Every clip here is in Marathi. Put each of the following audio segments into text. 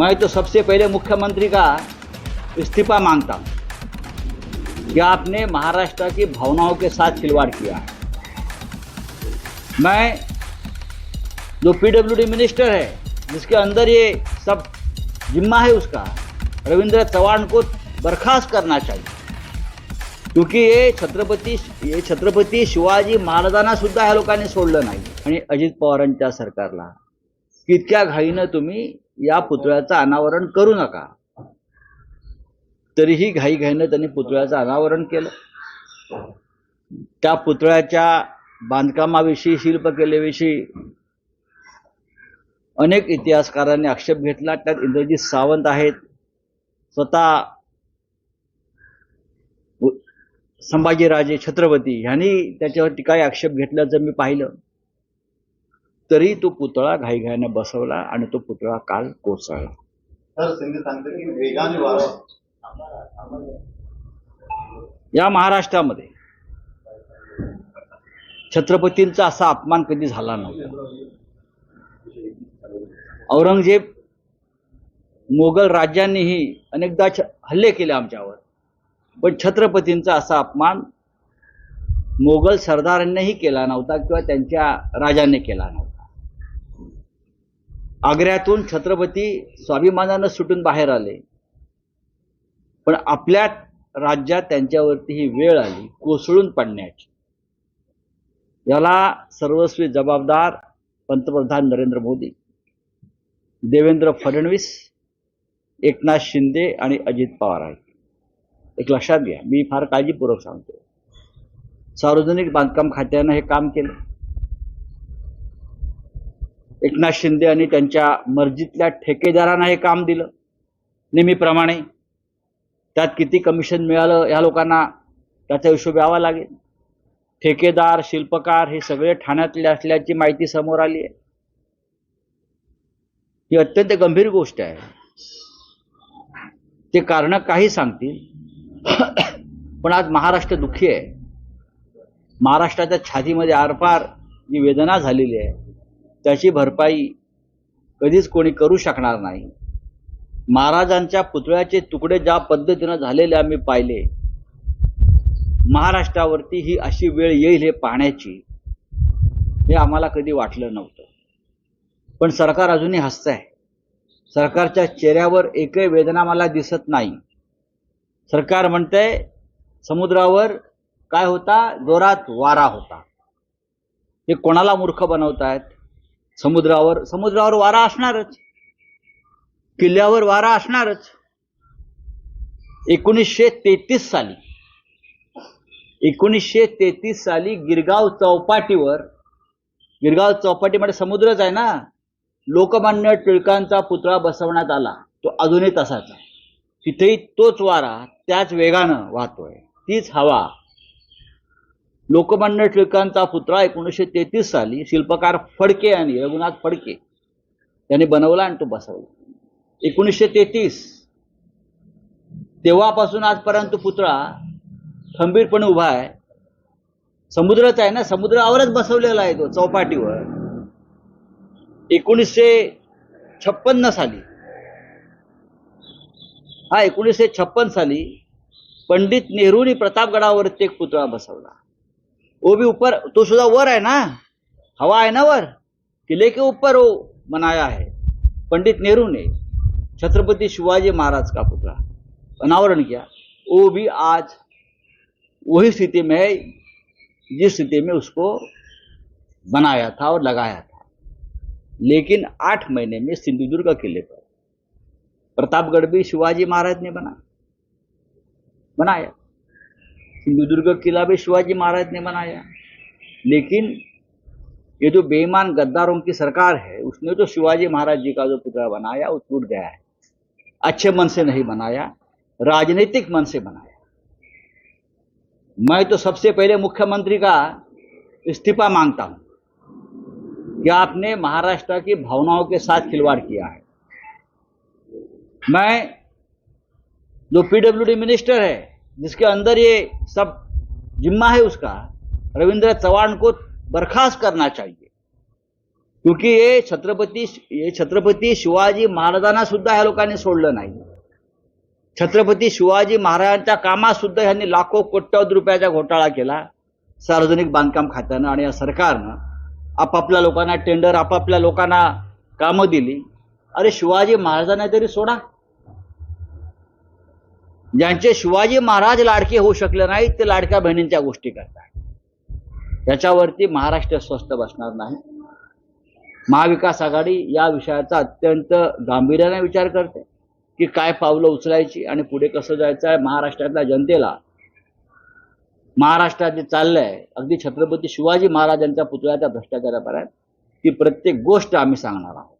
मैं तो सबसे पहले मुख्यमंत्री का इस्तीफा मांगता हूँ कि आपने महाराष्ट्र की भावनाओं के साथ खिलवाड़ किया है। मैं जो पीडब्ल्यूडी मिनिस्टर है जिसके अंदर ये सब जिम्मा है उसका रविंद्र चव्हाण को बर्खास्त करना चाहिए। क्योंकि ये छत्रपती हे छत्रपती शिवाजी महाराजांना सुद्धा ह्या लोकांनी सोडलं नाही. आणि अजित पवारांच्या सरकारला. इतक्या घाईनं तुम्ही या पुतळ्याचं अनावरण करू नका. तरीही घाईघाईनं त्यांनी पुतळ्याचं अनावरण केलं. त्या पुतळ्याच्या बांधकामाविषयी शिल्पकलेविषयी अनेक इतिहासकारांनी आक्षेप घेतला. त्यात इंद्रजीत सावंत आहेत. स्वतः संभाजीराजे छत्रपती ह्यांनी त्याच्यावरती काही आक्षेप घेतल्याचं मी पाहिलं. तरी तो पुतळा घाईघाईने बसवला आणि तो पुतळा काल कोसळला. या महाराष्ट्रामध्ये छत्रपतींचा असा अपमान कधी झाला नव्हता. औरंगजेब मोगल राज्यांनीही अनेकदा हल्ले केले आमच्यावर. पण छत्रपतींचा असा अपमान मोगल सरदारांनीही केला नव्हता किंवा त्यांच्या राजाने केला नव्हता. आग्र्यातून छत्रपती स्वाभिमानानं सुटून बाहेर आले. पण आपल्या राज्यात त्यांच्यावरती ही वेळ आली कोसळून पडण्याची. याला सर्वस्वी जबाबदार पंतप्रधान नरेंद्र मोदी देवेंद्र फडणवीस एकनाथ शिंदे आणि अजित पवार आहेत. एक लक्षात घ्या मी फार काळजीपूर्वक सांगतो सार्वजनिक बांधकाम खात्यानं हे काम केलं. एकनाथ शिंदे आणि त्यांच्या मर्जीतल्या ठेकेदारांना हे काम दिलं नेहमीप्रमाणे. त्यात किती कमिशन मिळालं ह्या लोकांना त्याचा हिशोब यावा लागेल. ठेकेदार शिल्पकार हे सगळे ठाण्यातले असल्याची माहिती समोर आली आहे. ही अत्यंत गंभीर गोष्ट आहे. ते कारण काही सांगतील. पण आज महाराष्ट्र दुःखी आहे. महाराष्ट्राच्या छातीमध्ये आरपार जी वेदना झालेली आहे त्याची भरपाई कधीच कोणी करू शकणार नाही. महाराजांच्या पुतळ्याचे तुकडे ज्या पद्धतीनं झालेले आम्ही पाहिले महाराष्ट्रावरती ही अशी वेळ येईल हे पाहण्याची हे आम्हाला कधी वाटलं नव्हतं. पण सरकार अजूनही हसत आहे सरकारच्या चेहऱ्यावर एकही वेदना मला दिसत नाही. सरकार म्हणतंय समुद्रावर काय होता? जोरात वारा होता. हे कोणाला मूर्ख बनवतायत? समुद्रावर समुद्रावर वारा असणारच. किल्ल्यावर वारा असणारच. एकोणीसशे तेहतीस साली एकोणीसशे तेहतीस साली गिरगाव चौपाटीवर गिरगाव चौपाटीमध्ये म्हणजे समुद्रच आहे ना लोकमान्य टिळकांचा पुतळा बसवण्यात आला. तो अजूनही तसाच आहे. तिथेही तोच वारा त्याच वेगानं वाहतोय. तीच हवा लोकमान्य टिळकांचा पुतळा एकोणीसशे तेहतीस साली शिल्पकार फडके आणि रघुनाथ फडके यांनी बनवला आणि तो बसवला. एकोणीसशे तेहतीस. तेव्हापासून आजपर्यंत पुतळा खंबीरपणे उभा आहे. समुद्रच आहे ना? समुद्रावरच बसवलेला आहे तो चौपाटीवर. एकोणीसशे छप्पन्न साली. हा एकोणीसशे छप्पन साली पंडित नेहरूंनी प्रतापगडावरती एक पुतळा बसवला. वो भी ऊपर तो सुद्धा वर आहे ना? हवा है ना वर? किले के ऊपर वो बनाया है। पंडित नेहरू ने छत्रपति शिवाजी महाराज का पुतला अनावरण किया। वो भी आज वही स्थिति में है जिस स्थिति में उसको बनाया था और लगाया था। लेकिन आठ महीने में सिंधुदुर्ग किले पर प्रतापगढ़ भी शिवाजी महाराज ने बना बनाया। सिंधुदुर्ग किला भी शिवाजी महाराज ने बनाया। लेकिन ये जो बेईमान गद्दारों की सरकार है, उसने तो शिवाजी महाराज जी का जो पुतला बनाया, वो टूट गया है। अच्छे मन से नहीं बनाया, राजनीतिक मन से बनाया। मैं तो सबसे पहले मुख्यमंत्री का इस्तीफा माँगता हूँ कि आपने महाराष्ट्र की भावनाओं के साथ खिलवाड़ किया है। मैं जो पीडब्ल्यूडी मिनिस्टर है जिसके अंदर ये सब जिम्मा है उसका रविंद्र चव्हाण को बर्खास्त करना चाहिए। क्योंकि हे छत्रपती हे छत्रपती शिवाजी महाराजांना सुद्धा ह्या लोकांनी सोडलं नाही. छत्रपती शिवाजी महाराजांच्या कामात सुद्धा ह्यांनी लाखो कोट्यवधी रुपयाचा घोटाळा केला सार्वजनिक बांधकाम खात्यानं आणि या सरकारनं आपापल्या लोकांना टेंडर आपापल्या लोकांना कामं दिली. अरे शिवाजी महाराजांना तरी सोडा. ज्यांचे शिवाजी महाराज लाडके होऊ शकले नाहीत ते लाडक्या बहिणींच्या गोष्टी करतात. याच्यावरती महाराष्ट्र स्वस्थ बसणार नाही. महाविकास आघाडी या विषयाचा अत्यंत गांभीर्याने विचार करते की काय पावलं उचलायची आणि पुढे कसं जायचं आहे महाराष्ट्रातल्या जनतेला. महाराष्ट्रात जे चाललंय अगदी छत्रपती शिवाजी महाराजांच्या पुतळ्याच्या भ्रष्टाचारापर्यंत ती प्रत्येक गोष्ट आम्ही सांगणार आहोत.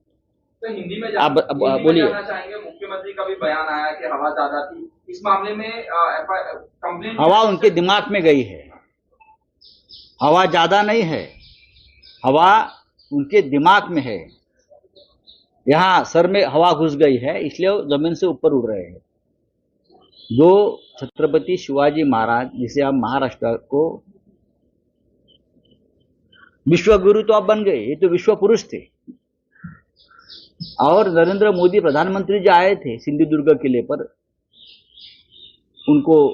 तो हिंदी में आप- बोलिए। मुख्यमंत्री का भी बयान आया कि हवा ज़्यादा थी। इस मामले में कंप्लेन हवा उनके दिमाग में गई है। हवा ज़्यादा नहीं है। हवा उनके दिमाग में है। यहाँ सर में हवा घुस गई है इसलिए वो ज़मीन से ऊपर उड़ रहे हैं। जो छत्रपति शिवाजी महाराज जिसे आप महाराष्ट्र को विश्व गुरु तो आप बन गए ये तो विश्व पुरुष थे। और नरेंद्र मोदी प्रधानमंत्री जो आए थे सिंधुदुर्ग किले पर, उनको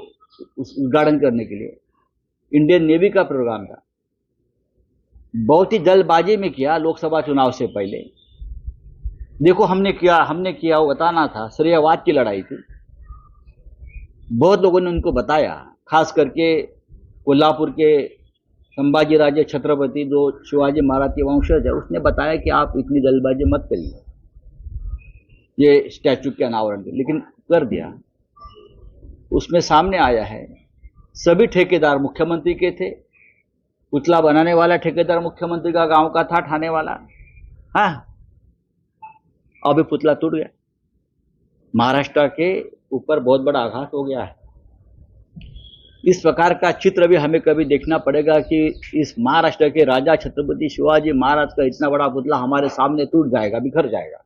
उद्घाटन करने के लिए। इंडियन नेवी का प्रोग्राम था। बहुत ही जल्दबाजी में किया लोकसभा चुनाव से पहले। देखो, हमने किया हमने किया, वो बताना था, श्रेयवाद की लड़ाई थी। बहुत लोगों ने उनको बताया, खास करके कोल्हापुर के संभाजी राजे छत्रपति, जो शिवाजी महाराज के वंशज है, उसने बताया कि आप इतनी जल्दबाजी मत करिए। ये स्टैचू के अनावरण के, लेकिन कर दिया। उसमें सामने आया है, सभी ठेकेदार मुख्यमंत्री के थे, पुतला बनाने वाला ठेकेदार मुख्यमंत्री का गाँव का था, ठाने वाला। हाँ। अभी पुतला टूट गया। महाराष्ट्र के ऊपर बहुत बड़ा आघात हो गया है। इस प्रकार का चित्र भी हमें कभी देखना पड़ेगा कि इस महाराष्ट्र के राजा छत्रपति शिवाजी महाराज का इतना बड़ा पुतला हमारे सामने टूट जाएगा, बिखर जाएगा।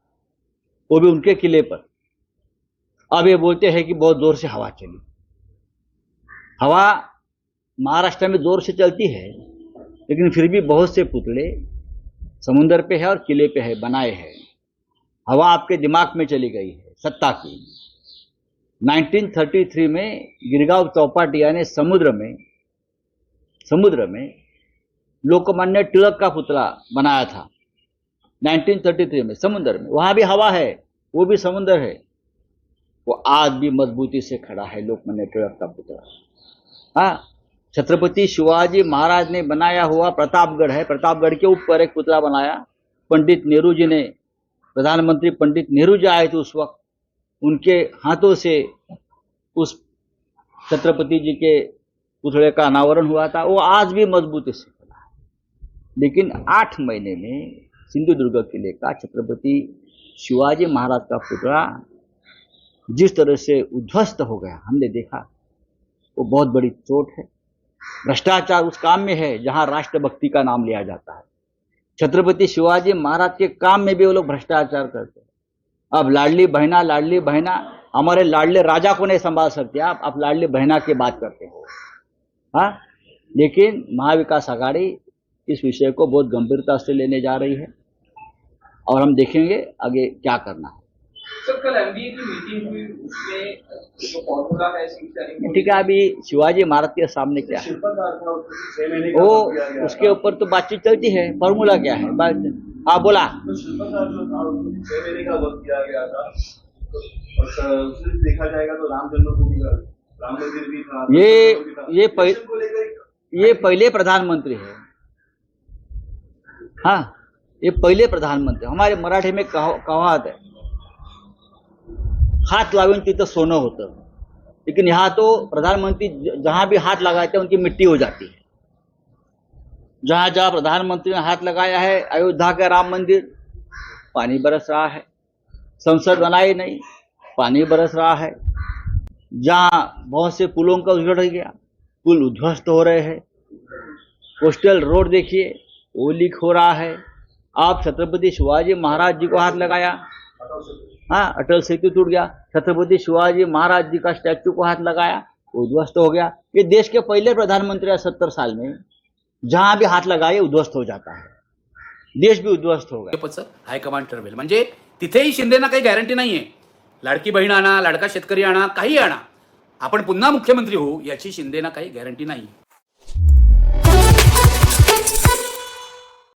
वो भी उनके किले पर। अब ये बोलते हैं कि बहुत ज़ोर से हवा चली। हवा महाराष्ट्र में ज़ोर से चलती है, लेकिन फिर भी बहुत से पुतले समुंदर पे है और किले पे है, बनाए हैं। हवा आपके दिमाग में चली गई है, सत्ता की। 1933 में गिरगांव चौपाटिया ने समुद्र में समुद्र में लोकमान्य टिळक का पुतला बनाया था। 1933 में, समुद्र में। वहाँ भी हवा है, वो भी समुद्र है। वो आज भी मजबूती से खड़ा है, लोकमान्य टिळक का पुतला। हाँ छत्रपति शिवाजी महाराज ने बनाया हुआ प्रतापगढ़ है। प्रतापगढ़ के ऊपर एक पुतला बनाया। पंडित नेहरू जी ने, प्रधानमंत्री पंडित नेहरू जी आए थे उस वक्त। उनके हाथों से उस छत्रपति जी के पुतले का अनावरण हुआ था। वो आज भी मजबूती से खड़ा है। लेकिन आठ महीने में सिंधुदुर्ग किले का छत्रपति शिवाजी महाराज का पुतला जिस तरह से उध्वस्त हो गया, हमने देखा, वो बहुत बड़ी चोट है। भ्रष्टाचार उस काम में है जहाँ राष्ट्रभक्ति का नाम लिया जाता है। छत्रपति शिवाजी महाराज के काम में भी वो लोग भ्रष्टाचार करते हैं। अब लाडली बहना लाडली बहना, हमारे लाडले राजा को नहीं संभाल सकते आप आप लाडली बहना की बात करते हो। हाँ लेकिन महाविकास आघाड़ी इस विषय को बहुत गंभीरता से लेने जा रही है और हम देखेंगे आगे क्या करना है। ठीक है अभी शिवाजी महाराज के सामने क्या है? वो उसके ऊपर तो बातचीत चलती है फॉर्मूला क्या है? हाँ बोला। का ये ये पह, ये पहले प्रधानमंत्री है। हाँ ये पहले प्रधानमंत्री, हमारे मराठी में कहा- कहावत है हात लावून तिथं सोनं होतं. लेकिन यहाँ तो प्रधानमंत्री जहाँ भी हाथ लगाते हैं, उनकी मिट्टी हो जाती है. जहाँ जहाँ प्रधानमंत्री ने हाथ लगाया है, अयोध्या का राम मंदिर, पानी बरस रहा है. संसद बनाई नहीं, पानी बरस रहा है. जहाँ बहुत से पुलों का उजड़ गया, पुल उध्वस्त हो रहे हैं. कोस्टल रोड देखिए वो लीक हो रहा है। आप छत्रपति शिवाजी महाराज जी को हाथ लगाया। हाँ अटल सेतु टूट गया। छत्रपति शिवाजी महाराज जी का स्टैचू को हाथ लगाया। वो उध्वस्त हो गया। ये देश के पहले प्रधानमंत्री है सत्तर साल में। जहां भी हाथ लगाए उध्वस्त हो जाता है। देश भी उध्वस्त होगा भाजपचं हायकमांड ठरवेल। म्हणजे तिथेही शिंदेना काही गॅरंटी नाहीये. लाडकी बहीण आणा लाडका शेतकरी आणा काही आणा. आपण पुन्हा मुख्यमंत्री होऊ याची शिंदेना काही गॅरंटी नाही